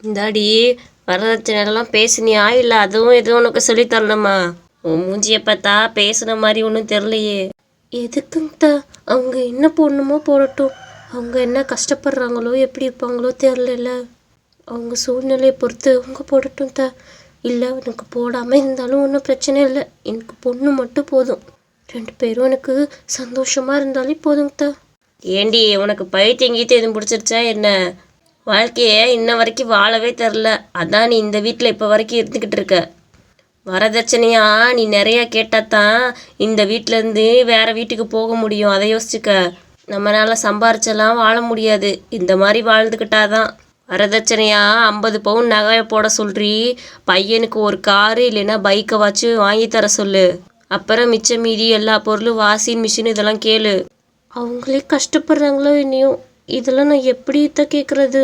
இந்தாடி வரதட்சணைலாம் பேசினியா? இல்லை அதுவும் எதுவும் உனக்கு சொல்லித் தரணுமா? உன் மூஞ்சியை பார்த்தா பேசுன மாதிரி ஒன்றும் தெரிலையே எதுக்குங்கத்தா அவங்க என்ன போடணுமோ போடட்டும். அவங்க என்ன கஷ்டப்படுறாங்களோ எப்படி இருப்பாங்களோ தெரில அவங்க சூழ்நிலையை பொறுத்து அவங்க போடட்டும் தா இல்லை எனக்கு போடாமல் இருந்தாலும் ஒன்றும் பிரச்சனை இல்லை. எனக்கு பொண்ணு மட்டும் போதும். ரெண்டு பேரும் எனக்கு சந்தோஷமாக இருந்தாலே போதுங்க தா ஏண்டி உனக்கு பைத்தியம் கீத்து எதுவும் பிடிச்சிருச்சா என்ன? வாழ்க்கையை இன்ன வரைக்கும் வாழவே தெரில. அதான் நீ இந்த வீட்டில் இப்போ வரைக்கும் இருந்துக்கிட்டு இருக்க. வரதட்சணையா? நீ நிறைய கேட்டாதான் இந்த வீட்டிலேருந்து வேறு வீட்டுக்கு போக முடியும். அதை யோசிச்சுக்க. நம்மளால் சம்பாரிச்செல்லாம் வாழ முடியாது. இந்த மாதிரி வாழ்ந்துக்கிட்டாதான் வரதட்சணையா? ஐம்பது பவுன் நகை போட சொல்றி. பையனுக்கு ஒரு காரு இல்லைன்னா பைக்கை வச்சு வாங்கி தர சொல்லு. அப்புறம் மிச்ச மீதி எல்லா பொருளும் வாஷிங் மிஷின் இதெல்லாம் கேளு. அவங்களே கஷ்டப்படுறாங்களோ இனியும் இதெல்லாம் நான் எப்படி தான் கேட்குறது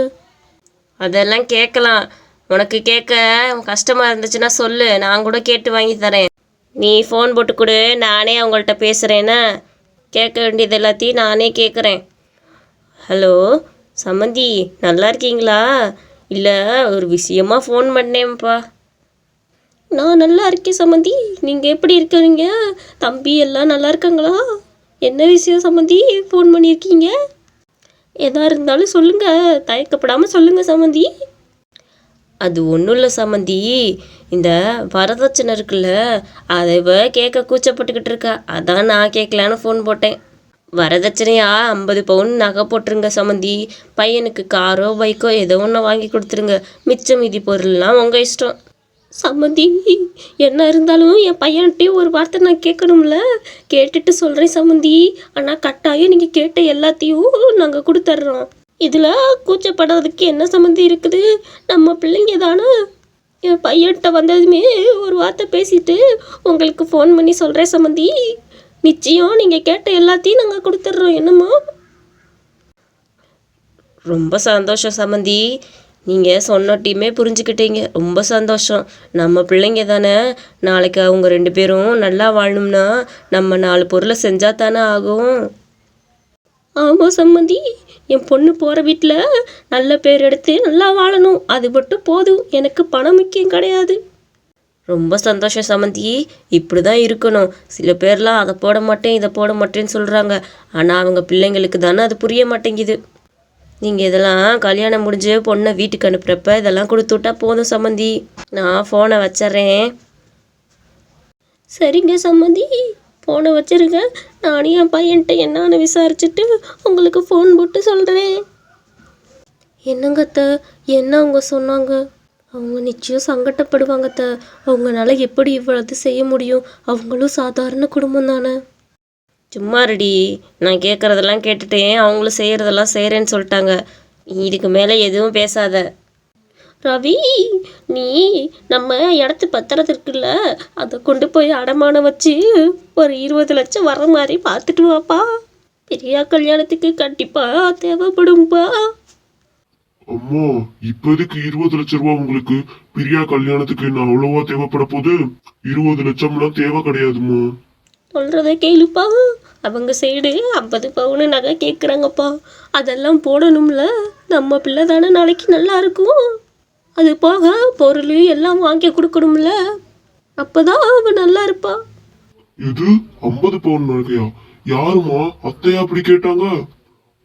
அதெல்லாம் கேட்கலாம் உனக்கு கேட்க கஷ்டமாக இருந்துச்சுன்னா சொல்லு. நான் கூட கேட்டு வாங்கி தரேன். நீ ஃபோன் போட்டு கொடு. நானே அவங்கள்ட்ட பேசுகிறேன்னா கேட்க வேண்டியது எல்லாத்தையும் நானே கேட்குறேன் ஹலோ சம்மந்தி நல்லா இருக்கீங்களா? இல்லை ஒரு விஷயமா ஃபோன் பண்ணேன்ப்பா. நான் நல்லா இருக்கேன் சம்மந்தி நீங்கள் எப்படி இருக்கிறீங்க? தம்பி எல்லாம் நல்லா இருக்காங்களா? என்ன விஷயம் சம்மந்தி ஃபோன் பண்ணியிருக்கீங்க? எதா இருந்தாலும் சொல்லுங்கள் தயக்கப்படாமல் சொல்லுங்கள் சம்மந்தி அது ஒன்றும் இல்லை சம்மந்தி இந்த வரதட்சணை இருக்குல்ல அதை இவ கேட்க கூச்சப்பட்டுக்கிட்டு இருக்கா. அதான் நான் கேட்கலான்னு ஃபோன் போட்டேன். வரதட்சணையா? ஐம்பது பவுன் நகை போட்டுருங்க சம்மந்தி பையனுக்கு காரோ பைக்கோ ஏதோ ஒன்று வாங்கி கொடுத்துருங்க. மிச்ச மீதி பொருள்லாம் உங்கள் இஷ்டம். சம்மந்தி என்ன இருந்தாலும் என் பையன்கிட்டயும் ஒரு வார்த்தை நான் கேட்கணும்ல? கேட்டுட்டு சொல்கிறேன் சம்மந்தி. ஆனால் கட்டாயம் நீங்கள் கேட்ட எல்லாத்தையும் நாங்கள் கொடுத்துட்றோம் இதில் கூச்சப்படுறதுக்கு என்ன சம்மந்தி இருக்குது? நம்ம பிள்ளைங்க தானே? என் பையன்கிட்ட வந்ததுமே ஒரு வார்த்தை பேசிட்டு உங்களுக்கு ஃபோன் பண்ணி சொல்கிறேன் சம்மந்தி. நிச்சயம் நீங்கள் கேட்ட எல்லாத்தையும் நாங்கள் கொடுத்துட்றோம் என்னமோ ரொம்ப சந்தோஷம் சம்மந்தி. நீங்கள் சொன்னட்டியுமே புரிஞ்சுக்கிட்டீங்க. ரொம்ப சந்தோஷம். நம்ம பிள்ளைங்க தானே நாளைக்கு அவங்க ரெண்டு பேரும் நல்லா வாழணும்னா நம்ம நாலு பொருளை செஞ்சால் தானே ஆகும். ஆமாம் சம்மந்தி என் பொண்ணு போகிற வீட்டில் நல்ல பேர் எடுத்து நல்லா வாழணும். அது மட்டும் போதும். எனக்கு பணம் முக்கியம் கிடையாது. ரொம்ப சந்தோஷம் சமந்தி இப்படி தான் இருக்கணும். சில பேர்லாம் அதை போட மாட்டேன் இதை போட மாட்டேன்னு சொல்கிறாங்க ஆனால் அவங்க பிள்ளைங்களுக்கு தானே அது புரிய மாட்டேங்குது. நீங்கள் இதெல்லாம் கல்யாணம் முடிஞ்சு பொண்ணை வீட்டுக்கு அனுப்புகிறப்ப இதெல்லாம் கொடுத்து விட்டா போதும் சம்மந்தி. நான் ஃபோனை வச்சிட்றேன் சரிங்க சம்மந்தி. ஃபோனை வச்சிருங்க. நானே என் பையன்கிட்ட என்னான்னு விசாரிச்சுட்டு உங்களுக்கு ஃபோன் போட்டு சொல்கிறேன் என்னங்க என்ன அவங்க சொன்னாங்க? அவங்க நிச்சயம் சங்கட்டப்படுவாங்க அத்தை. அவங்களால எப்படி இவ்வளவு செய்ய முடியும்? அவங்களும் சாதாரண குடும்பம் தானே? சும்மா ரெடி நான் கேட்குறதெல்லாம் கேட்டுட்டேன். அவங்களும் செய்கிறதெல்லாம் செய்கிறேன்னு சொல்லிட்டாங்க. நீ இதுக்கு மேலே எதுவும் பேசாத. ரவி நீ நம்ம இடத்து பத்திரத்து இருக்குல்ல அதை கொண்டு போய் அடமானம் வச்சு ஒரு இருபது லட்சம் வர மாதிரி பார்த்துட்டு வாப்பா. பெரியா கல்யாணத்துக்கு கண்டிப்பாக தேவைப்படும்பா. அம்மா இப்போதைக்கு இருபது லட்சம் ரூபா உங்களுக்கு? பிரியா கல்யாணத்துக்கு என்ன அவ்வளவா தேவைப்பட போகுது? இருபது லட்சம்லாம் தேவை கிடையாதும்மா. சொல்கிறத கேளுப்பா. அவங்க சைடு ஐம்பது பவுனு நகை கேட்குறாங்கப்பா அதெல்லாம் போடணும்ல. நம்ம பிள்ளை தானே நாளைக்கு நல்லா இருக்கும். அது போக பொருள் எல்லாம் வாங்கி கொடுக்கணும்ல. அப்பதான் அவன் நல்லா இருப்பா. இது ஐம்பது பவுன் நகையா? யாரும்மா? அத்தையா அப்படி கேட்டாங்க.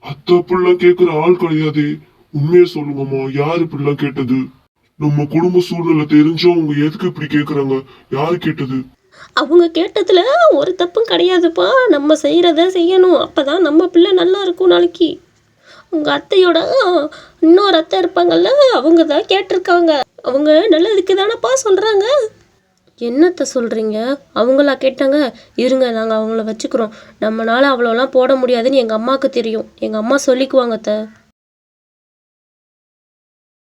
அத்தை அப்படிலாம் கேட்கிற ஆள் கிடையாது. உண்மையை சொல்லுங்கம்மா யாரு இப்படிலாம் கேட்டது? நம்ம குடும்ப சூழ்நிலை தெரிஞ்சவங்க அவங்க எதுக்கு இப்படி கேக்குறாங்க? யாரு கேட்டது? அவங்க கேட்டதில் ஒரு தப்பும் கிடையாதுப்பா. நம்ம செய்கிறத செய்யணும். அப்போ தான் நம்ம பிள்ளை நல்லா இருக்கும் நாளைக்கு. உங்கள் அத்தையோட இன்னொரு அத்தை இருப்பாங்கல்ல அவங்க தான் கேட்டிருக்காங்க. அவங்க நல்லதுக்கு தானப்பா சொல்கிறாங்க என்னத்த சொல்கிறீங்க அவங்களா கேட்டாங்க இருங்க நாங்கள் அவங்கள வச்சுக்கிறோம். நம்மளால அவ்வளோலாம் போட முடியாதுன்னு எங்கள் அம்மாவுக்கு தெரியும். எங்கள் அம்மா சொல்லிக்குவாங்க அத்தை.